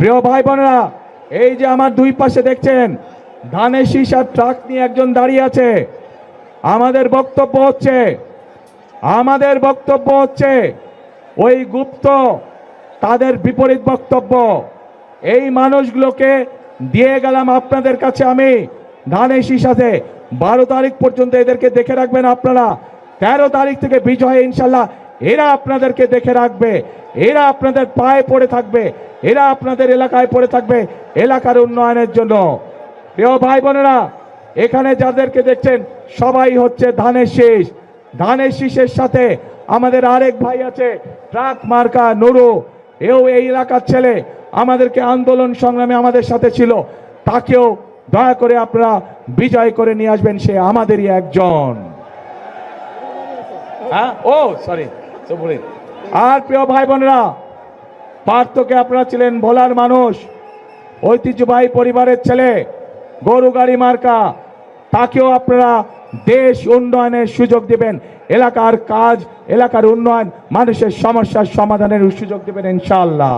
প্রিয় ভাই বোনেরা, এই যে আমার দুই পাশে দেখছেন, ধানের শীষ আর ট্রাক নিয়ে একজন দাঁড়িয়ে আছে। আমাদের বক্তব্য হচ্ছে, আমাদের বক্তব্য হচ্ছে, ওই গুপ্ত তাদের বিপরীত বক্তব্য। এই মানুষগুলোকে দিয়ে গেলাম আপনাদের কাছে আমি, ধানের শীষাতে বারো তারিখ পর্যন্ত এদেরকে দেখে রাখবেন আপনারা। তেরো তারিখ থেকে বিজয় ইনশাল্লাহ, এরা আপনাদেরকে দেখে রাখবে। এরা আপনাদের পায়ে পড়ে থাকবে, এরা আপনাদের এলাকায় পড়ে থাকবে এলাকার উন্নয়নের জন্য। প্রিয় ভাই বোনেরা, এখানে যাদেরকে দেখছেন, সবাই হচ্ছে ধানের শীষ। ধানের শীষের সাথে আমাদের আরেক ভাই আছে, ট্রাক মার্কা নুরু। এও এই এলাকার ছেলে, আমাদেরকে আন্দোলন সংগ্রামে আমাদের সাথে ছিল। তাকেও দয়া করে আপনারা বিজয় করে নিয়ে আসবেন, সে আমাদেরই একজন। হ্যাঁ? ও সরি আর প্রিয় ভাই বোনেরা, পার্থকে আপনারা ছিলেন ভোলার মানুষ, ঐতিহ্যবাহী পরিবারের ছেলে, গরু গাড়ি মার্কা, তাকেও আপনারা দেশ উন্নয়নের সুযোগ দিবেন। এলাকার কাজ, এলাকার উন্নয়ন, মানুষের সমস্যার সমাধানের সুযোগ দেবেন ইনশাআল্লাহ।